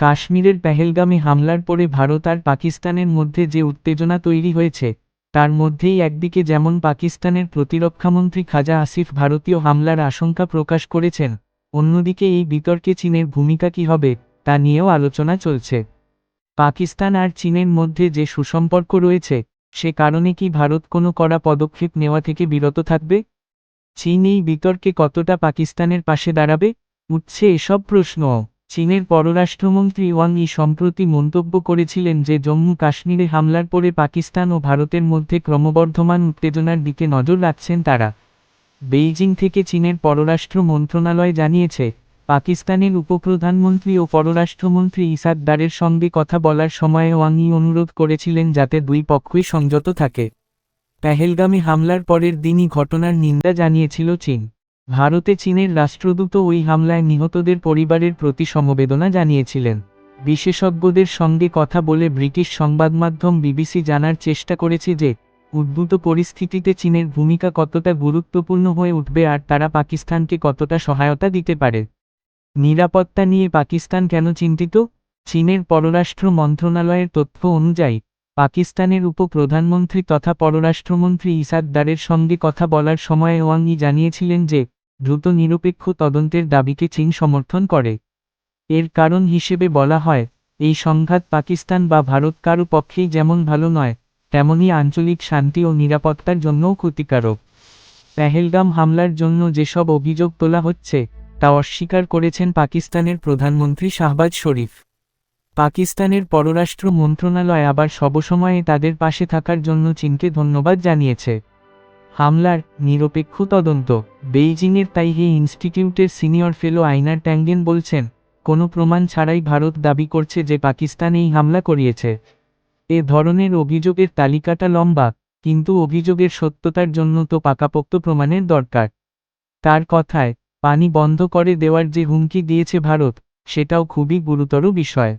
কাশ্মীরের পেহেলগামে হামলার পরে ভারত আর পাকিস্তানের মধ্যে যে উত্তেজনা তৈরি হয়েছে, তার মধ্যেই একদিকে যেমন পাকিস্তানের প্রতিরক্ষামন্ত্রী খাজা আসিফ ভারতীয় হামলার আশঙ্কা প্রকাশ করেছেন, অন্যদিকে এই বিতর্কে চীনের ভূমিকা কী হবে, তা নিয়েও আলোচনা চলছে। পাকিস্তান আর চীনের মধ্যে যে সুসম্পর্ক রয়েছে, সে কারণে কি ভারত কোনো কড়া পদক্ষেপ নেওয়া থেকে বিরত থাকবে? চীন এই বিতর্কে কতটা পাকিস্তানের পাশে দাঁড়াবে? উঠছে এসব প্রশ্ন চীনের পররাষ্ট্রমন্ত্রী ওয়াং ই সম্প্রতি মন্তব্য করেছিলেন যে জম্মু কাশ্মীরে হামলার পরে পাকিস্তান ও ভারতের মধ্যে ক্রমবর্ধমান উত্তেজনার দিকে নজর রাখছেন তারা। বেইজিং থেকে চীনের পররাষ্ট্র মন্ত্রণালয় জানিয়েছে, পাকিস্তানের উপপ্রধানমন্ত্রী ও পররাষ্ট্রমন্ত্রী ইসাদ দারের সঙ্গে কথা বলার সময়ে ওয়াং ই অনুরোধ করেছিলেন যাতে দুই পক্ষই সংযত থাকে। পেহেলগামে হামলার পরের দিনই ঘটনার নিন্দা জানিয়েছিল চীন। ভারতে চীনের রাষ্ট্রদূত ওই হামলায় নিহতদের পরিবারের প্রতি সমবেদনা জানিয়েছিলেন। বিশেষজ্ঞদের সঙ্গে কথা বলে ব্রিটিশ সংবাদমাধ্যম বিবিসি জানার চেষ্টা করেছে যে, উদ্ভূত পরিস্থিতিতে চীনের ভূমিকা কতটা গুরুত্বপূর্ণ হয়ে উঠবে আর তারা পাকিস্তানকে কতটা সহায়তা দিতে পারে। নিরাপত্তা নিয়ে পাকিস্তান কেন চিন্তিত? চীনের পররাষ্ট্র মন্ত্রণালয়ের তথ্য অনুযায়ী, পাকিস্তানের উপপ্রধানমন্ত্রী তথা পররাষ্ট্রমন্ত্রী ইসাদ দারের সঙ্গে কথা বলার সময় ওয়াং ই জানিয়েছিলেন যে দ্রুত নিরপেক্ষ তদন্তের দাবিকে চীন সমর্থন করে। এর কারণ হিসেবে বলা হয়, এই সংঘাত পাকিস্তান বা ভারত কারও পক্ষেই যেমন ভালো নয়, তেমনি আঞ্চলিক শান্তি ও নিরাপত্তার জন্যও ক্ষতিকারক। পেহেলগাম হামলার জন্য যেসব অভিযোগ তোলা হচ্ছে, তা অস্বীকার করেছেন পাকিস্তানের প্রধানমন্ত্রী শাহবাজ শরীফ। পাকিস্তানের পররাষ্ট্র মন্ত্রণালয় আবার সবসময়ে তাদের পাশে থাকার জন্য চীনকে ধন্যবাদ জানিয়েছে। হামলার নিরপেক্ষ তদন্ত। বেইজিংয়ের তাইহে ইনস্টিটিউটের সিনিয়র ফেলো আইনার ট্যাঙ্গেন বলছেন, কোনো প্রমাণ ছাড়াই ভারত দাবি করছে যে পাকিস্তান এই হামলা করিয়েছে। এ ধরনের অভিযোগের তালিকাটা লম্বা, কিন্তু অভিযোগের সত্যতার জন্য তো পাকাপোক্ত প্রমাণের দরকার। তার কথায়, পানি বন্ধ করে দেওয়ার যে হুমকি দিয়েছে ভারত, সেটাও খুবই গুরুতর বিষয়।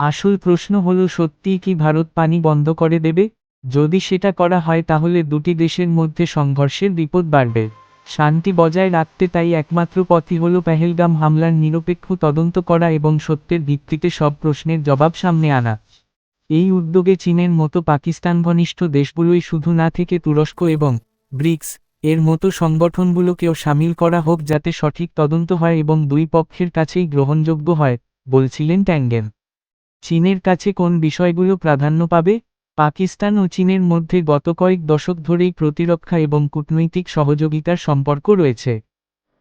আসল প্রশ্ন হল, সত্যিই কি ভারত পানি বন্ধ করে দেবে? যদি সেটা করা হয় তাহলে দুটি দেশের মধ্যে সংঘর্ষের বিপদ বাড়বে। শান্তি বজায় রাখতে তাই একমাত্র পথই হল পেহেলগাম হামলার নিরপেক্ষ তদন্ত করা এবং সত্যের ভিত্তিতে সব প্রশ্নের জবাব সামনে আনা। এই উদ্যোগে চীনের মতো পাকিস্তান ঘনিষ্ঠ দেশগুলোই শুধু না থেকে তুরস্ক এবং ব্রিক্স এর মতো সংগঠনগুলোকেও সামিল করা হোক যাতে সঠিক তদন্ত হয় এবং দুই পক্ষের কাছেই গ্রহণযোগ্য হয়, বলছিলেন ট্যাঙ্গেন চীনের কাছে কোন বিষয়গুলো প্রাধান্য পাবে? পাকিস্তান ও চীনের মধ্যে গত কয়েক দশক ধরেই প্রতিরক্ষা এবং কূটনৈতিক সহযোগিতার সম্পর্ক রয়েছে।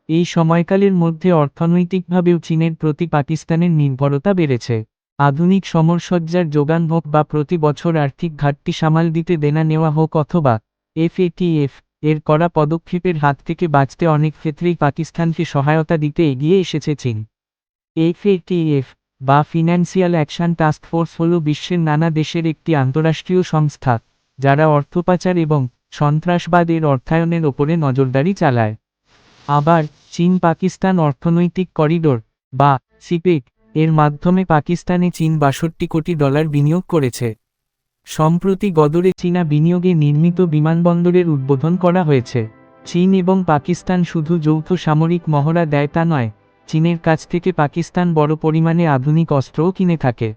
এই সময়কালের মধ্যে অর্থনৈতিকভাবেও চীনের প্রতি পাকিস্তানের নির্ভরতা বেড়েছে। আধুনিক সমরসজ্জার যোগান হোক বা প্রতি বছর আর্থিক ঘাটতি সামাল দিতে দেনা নেওয়া হোক অথবা এফএটিএফ এর করা পদক্ষেপের হাত থেকে বাঁচতে অনেক ক্ষেত্রেই পাকিস্তানকে সহায়তা দিতে এগিয়ে এসেছে চীন। এফএটিএফ বা ফিনান্সিয়াল অ্যাকশন টাস্ক ফোর্স হল বিশ্বের নানা দেশের একটি আন্তঃরাষ্ট্রীয় সংস্থা, যারা অর্থপাচার এবং সন্ত্রাসবাদের অর্থায়নের ওপরে নজরদারি চালায়। আবার চীন পাকিস্তান অর্থনৈতিক করিডোর বা সিপেক এর মাধ্যমে পাকিস্তানে চীন বাষট্টি কোটি ডলার বিনিয়োগ করেছে। সম্প্রতি গদরে চীনা বিনিয়োগে নির্মিত বিমানবন্দরের উদ্বোধন করা হয়েছে। চীন এবং পাকিস্তান শুধু যৌথ সামরিক মহড়া দেয় তা নয় চীনের কাছ থেকে পাকিস্তান বড় পরিমাণে আধুনিক অস্ত্রও কিনে থাকে।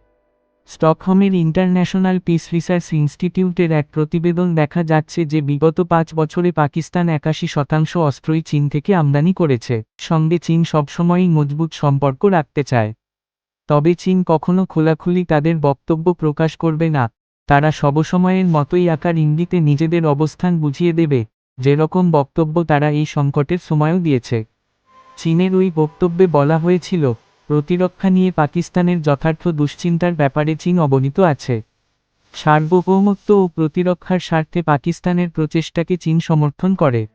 স্টকহোমের ইন্টারন্যাশনাল পিস রিসার্চ ইনস্টিটিউটের এক প্রতিবেদন দেখা যাচ্ছে যে বিগত পাঁচ বছরে পাকিস্তান একাশি শতাংশ অস্ত্রই চীন থেকে আমদানি করেছে, সঙ্গে চীন সবসময়ই মজবুত সম্পর্ক রাখতে চায়। তবে চীন কখনো খোলাখুলি তাদের বক্তব্য প্রকাশ করবে না, তারা সবসময়ের মতোই আকার ইঙ্গিতে নিজেদের অবস্থান বুঝিয়ে দেবে, যেরকম বক্তব্য তারা এই সংকটের সময়ও দিয়েছে। চীনের ওই বক্তব্যে বলা হয়েছিল, প্রতিরক্ষা নিয়ে পাকিস্তানের যথার্থ দুশ্চিন্তার ব্যাপারে চীন অবনীত আছে। সার্বভৌমত্ব ও প্রতিরক্ষার স্বার্থে পাকিস্তানের প্রচেষ্টাকে চীন সমর্থন করে।